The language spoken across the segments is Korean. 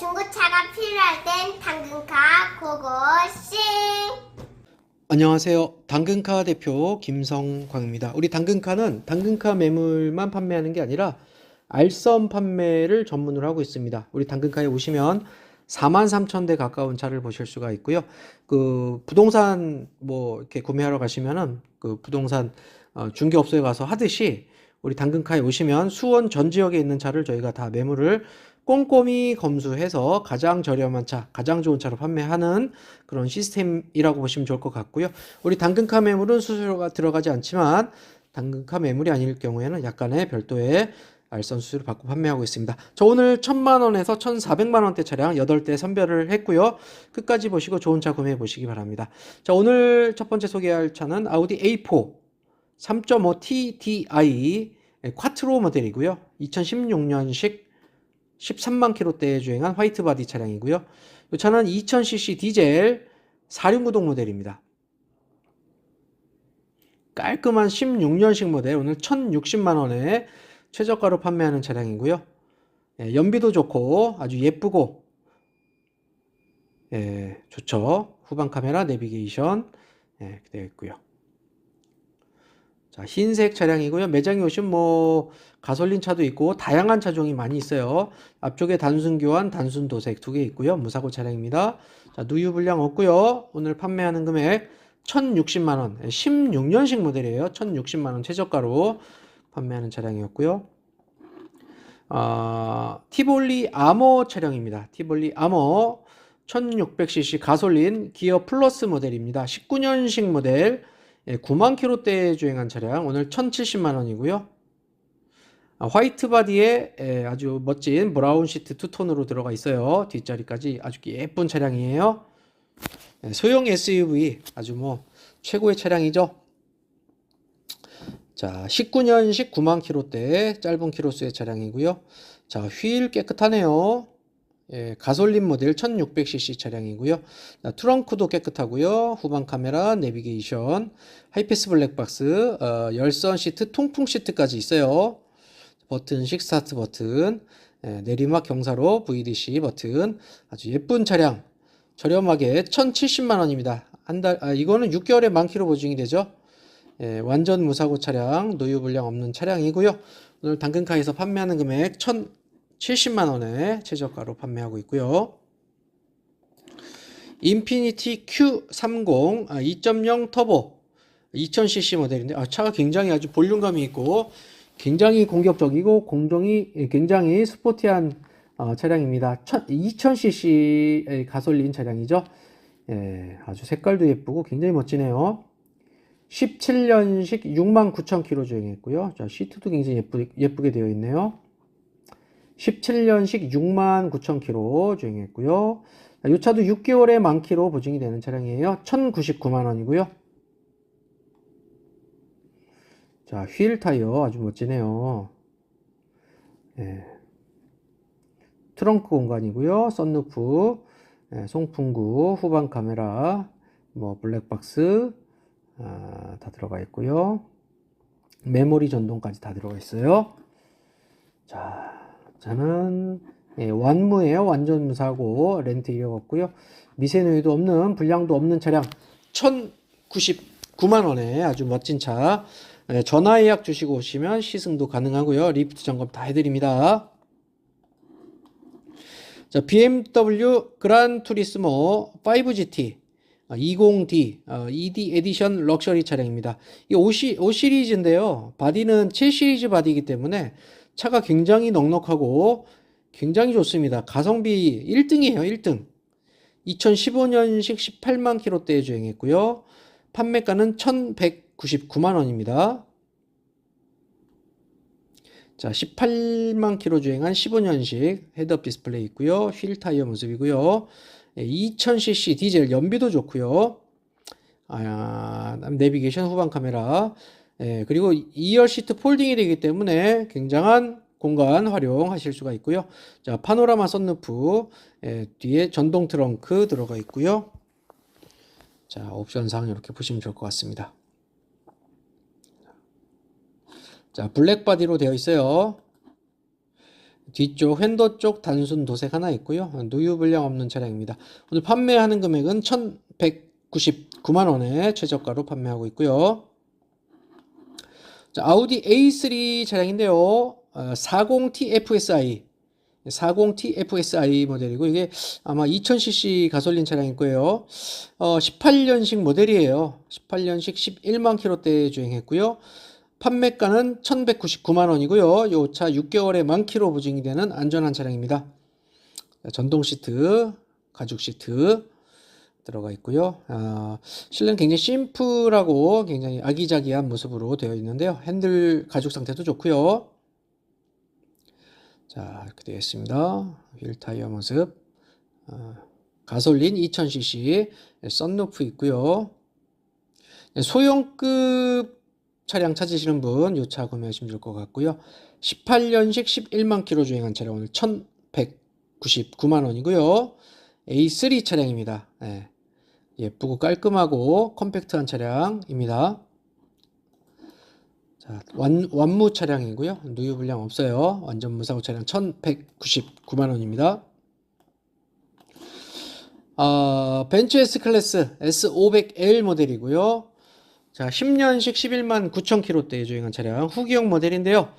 중고차가 필요할 땐 당근카 고고싱 안녕하세요. 당근카 대표 김성광입니다. 우리 당근카는 당근카 매물만 판매하는 게 아니라 알선 판매를 전문으로 하고 있습니다. 우리 당근카에 오시면 4만 3천 대 가까운 차를 보실 수가 있고요. 그 부동산 뭐 이렇게 구매하러 가시면은 그 부동산 어, 중개업소에 가서 하듯이 우리 당근카에 오시면 수원 전 지역에 있는 차를 저희가 다 매물을 꼼꼼히 검수해서 가장 저렴한 차, 가장 좋은 차로 판매하는 그런 시스템이라고 보시면 좋을 것 같고요. 우리 당근카 매물은 수수료가 들어가지 않지만 당근카 매물이 아닐 경우에는 약간의 별도의 알선 수수료 받고 판매하고 있습니다. 저 오늘 1000만 원에서 1400만 원대 차량 8대 선별을 했고요. 끝까지 보시고 좋은 차 구매해 보시기 바랍니다. 자, 오늘 첫 번째 소개할 차는 아우디 A4 3.5 TDI 콰트로 모델이고요. 2016년식 13만 킬로대에 주행한 화이트 바디 차량이고요. 이 차는 2000cc 디젤 4륜구동 모델입니다. 깔끔한 16년식 모델 오늘 1060만 원에 최저가로 판매하는 차량이고요. 예, 연비도 좋고 아주 예쁘고 예, 좋죠. 후방 카메라 내비게이션 예, 되어 있고요. 자, 흰색 차량이고요. 매장에 오시면 뭐 가솔린 차도 있고 다양한 차종이 많이 있어요. 앞쪽에 단순 교환, 단순 도색 두 개 있고요. 무사고 차량입니다. 자, 누유 불량 없고요. 오늘 판매하는 금액 1,060만 원. 16년식 모델이에요. 1,060만 원 최저가로 판매하는 차량이었고요. 아, 티볼리 아머 차량입니다. 티볼리 아머 1600cc 가솔린 기어 플러스 모델입니다. 19년식 모델 예, 9만 킬로대에 주행한 차량 오늘 1,070만 원이고요. 아, 화이트 바디에 예, 아주 멋진 브라운 시트 투톤으로 들어가 있어요. 뒷자리까지 아주 예쁜 차량이에요. 예, 소형 SUV 아주 뭐 최고의 차량이죠. 자, 19년식 9만 킬로대 짧은 키로수의 차량이고요. 자, 휠 깨끗하네요. 예, 가솔린 모델 1600cc 차량이고요. 자, 트렁크도 깨끗하고요. 후방 카메라, 내비게이션, 하이패스 블랙박스, 어, 열선 시트, 통풍 시트까지 있어요. 버튼식 스타트 버튼, 예, 내리막 경사로 VDC 버튼, 아주 예쁜 차량. 저렴하게 1,070만 원입니다. 한 달, 아, 이거는 6개월에 만 킬로 보증이 되죠. 예, 완전 무사고 차량, 노유 불량 없는 차량이고요. 오늘 당근카에서 판매하는 금액 1,070만 원에 최저가로 판매하고 있고요. 인피니티 Q30 아, 2.0 터보 2000cc 모델인데 아, 차가 굉장히 아주 볼륨감이 있고 굉장히 공격적이고 공정이 굉장히 스포티한 어, 차량입니다. 2000cc 가솔린 차량이죠. 예, 아주 색깔도 예쁘고 굉장히 멋지네요. 17년식 69,000km 주행했고요. 자, 시트도 굉장히 예쁘, 예쁘게 되어 있네요. 17년식 69,000km 주행했고요. 자, 이 차도 6개월에 만 킬로 보증이 되는 차량이에요. 1,099만 원이고요. 자, 휠 타이어 아주 멋지네요. 예. 트렁크 공간이고요. 썬루프, 예, 송풍구, 후방 카메라, 뭐 블랙박스 아, 다 들어가 있고요. 메모리 전동까지 다 들어가 있어요. 자, 저는 예, 완무예요. 완전 무사고 렌트 이력 없고요. 미세 누유도 없는 불량도 없는 차량 1,099만 원에 아주 멋진 차. 예, 전화 예약 주시고 오시면 시승도 가능하고요. 리프트 점검 다 해드립니다. 자, BMW 그란 투리스모 5GT 20D 어, ED 에디션 럭셔리 차량입니다. 이 5, 시, 5 시리즈인데요. 바디는 7 시리즈 바디이기 때문에 차가 굉장히 넉넉하고 굉장히 좋습니다. 가성비 1등이에요. 1등. 2015년식 18만 킬로대에 주행했고요. 판매가는 1,199만 원입니다. 자, 18만 킬로 주행한 15년식 헤드업 디스플레이 있고요. 휠 타이어 모습이고요. 2000cc 디젤 연비도 좋고요. 아, 내비게이션 후방 카메라. 예, 그리고 2열 시트 폴딩이 되기 때문에 굉장한 공간 활용하실 수가 있고요. 자, 파노라마 썬루프 예, 뒤에 전동 트렁크 들어가 있고요. 자, 옵션상 이렇게 보시면 좋을 것 같습니다. 자, 블랙 바디로 되어 있어요. 뒤쪽 휀더 쪽 단순 도색 하나 있고요. 누유 불량 없는 차량입니다. 오늘 판매하는 금액은 1,199만 원에 최저가로 판매하고 있고요. 자, 아우디 A3 차량인데요. 어, 40T FSI 40T FSI 모델이고 이게 아마 2000cc 가솔린 차량일 거예요. 어, 18년식 모델이에요. 18년식 11만 킬로대 주행했고요. 판매가는 1,199만 원이고요. 요 차 6개월에 만 킬로 보증이 되는 안전한 차량입니다. 자, 전동 시트, 가죽 시트 들어가 있고요. 아, 실내는 굉장히 심플하고 굉장히 아기자기한 모습으로 되어 있는데요. 핸들 가죽 상태도 좋고요. 자, 이렇게 되어 있습니다. 휠 타이어 모습. 아, 가솔린 2000cc 썬루프 있고요. 네, 소형급 차량 찾으시는 분 이 차 구매하시면 좋을 것 같고요. 18년식 11만 킬로 주행한 차량 오늘 1,199만 원이고요. A3 차량입니다. 네. 예쁘고 깔끔하고 컴팩트한 차량입니다. 자, 완, 완무 차량이고요. 누유 불량 없어요. 완전 무사고 차량 1,199만 원입니다. 아, 벤츠 S 클래스 S500L 모델이고요. 자, 10년식 11만 9천 킬로대 주행한 차량 후기형 모델인데요.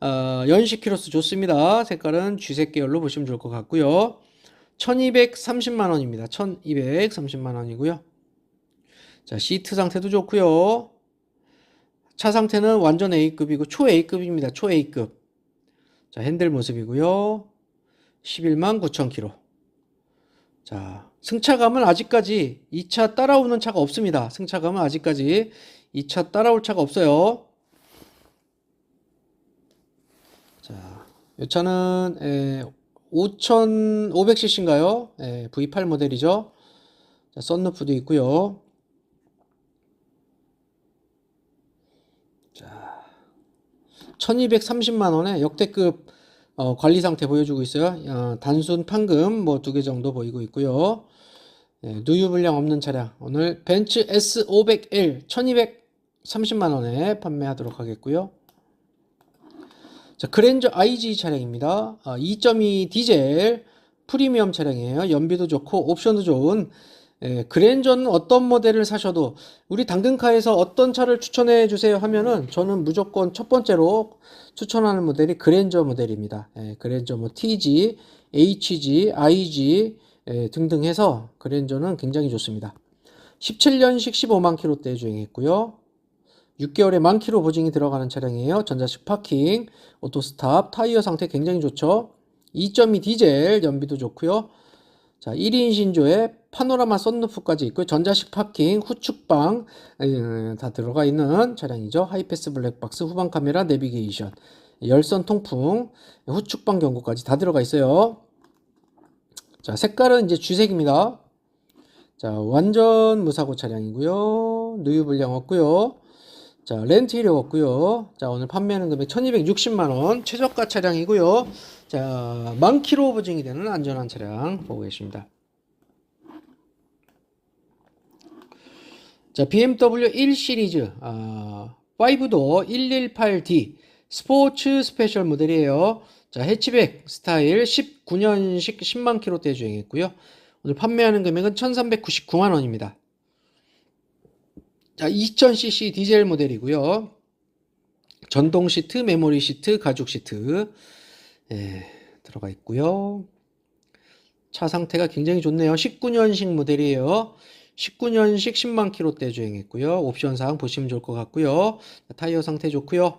어, 연식 키로수 좋습니다. 색깔은 쥐색 계열로 보시면 좋을 것 같고요. 1230만 원입니다. 1230만 원이고요. 자, 시트 상태도 좋고요. 차 상태는 완전 A급이고 초 A급입니다. 초 A급. 자, 핸들 모습이고요. 11만 9천 킬로. 자, 승차감은 아직까지 이차 따라오는 차가 없습니다. 승차감은 아직까지 이차 따라올 차가 없어요. 자, 이 차는 에, 5500cc인가요? 예, V8 모델이죠. 자, 썬루프도 있고요. 자, 1230만 원에 역대급 어, 관리 상태 보여주고 있어요. 어, 단순 판금 뭐 두 개 정도 보이고 있고요. 예, 누유 불량 없는 차량. 오늘 벤츠 S500L 1230만 원에 판매하도록 하겠고요. 자, 그랜저 IG 차량입니다. 아, 2.2 디젤 프리미엄 차량이에요. 연비도 좋고 옵션도 좋은 예, 그랜저는 어떤 모델을 사셔도 우리 당근카에서 어떤 차를 추천해 주세요 하면은 저는 무조건 첫 번째로 추천하는 모델이 그랜저 모델입니다. 예, 그랜저 뭐 TG, HG, IG 예, 등등 해서 그랜저는 굉장히 좋습니다. 17년식 15만 킬로대 주행했고요. 6개월에 만 킬로 보증이 들어가는 차량이에요. 전자식 파킹, 오토스탑, 타이어 상태 굉장히 좋죠. 2.2 디젤 연비도 좋고요. 자, 1인 신조에 파노라마 썬루프까지 있고 전자식 파킹, 후측방 에, 다 들어가 있는 차량이죠. 하이패스 블랙박스, 후방 카메라, 내비게이션, 열선 통풍, 후측방 경고까지 다 들어가 있어요. 자, 색깔은 이제 쥐색입니다. 자, 완전 무사고 차량이고요. 누유 불량 없고요. 자, 렌트 이력 없고요. 자, 오늘 판매하는 금액 1260만 원, 최저가 차량이고요. 자, 만 킬로 보증이 되는 안전한 차량 보고 계십니다. 자, BMW 1 시리즈 아, 5도 118D 스포츠 스페셜 모델이에요. 자, 해치백 스타일 19년식 10만 킬로대 주행했고요. 오늘 판매하는 금액은 1399만 원입니다. 자, 2000cc 디젤 모델이고요. 전동 시트, 메모리 시트, 가죽 시트 예, 들어가 있고요. 차 상태가 굉장히 좋네요. 19년식 모델이에요. 19년식 10만 킬로대 주행했고요. 옵션 사항 보시면 좋을 것 같고요. 타이어 상태 좋고요.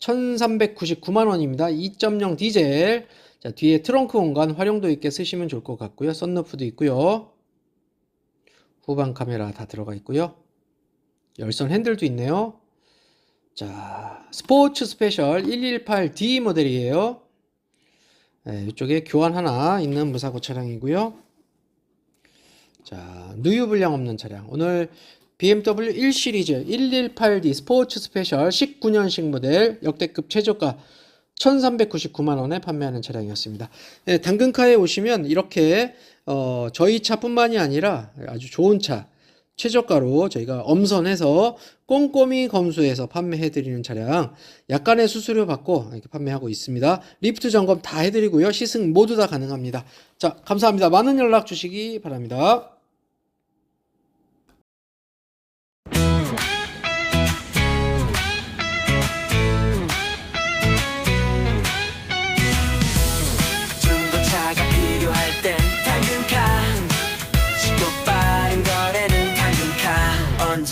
1399만 원입니다. 2.0 디젤. 자, 뒤에 트렁크 공간 활용도 있게 쓰시면 좋을 것 같고요. 썬루프도 있고요. 후방 카메라 다 들어가 있고요. 열선 핸들도 있네요. 자, 스포츠 스페셜 118D 모델이에요. 네, 이쪽에 교환 하나 있는 무사고 차량이고요. 자, 누유 불량 없는 차량. 오늘 BMW 1 시리즈 118D 스포츠 스페셜 19년식 모델 역대급 최저가 1399만 원에 판매하는 차량이었습니다. 네, 당근카에 오시면 이렇게 어, 저희 차뿐만이 아니라 아주 좋은 차, 최저가로 저희가 엄선해서 꼼꼼히 검수해서 판매해드리는 차량 약간의 수수료 받고 이렇게 판매하고 있습니다. 리프트 점검 다 해드리고요. 시승 모두 다 가능합니다. 자, 감사합니다. 많은 연락 주시기 바랍니다.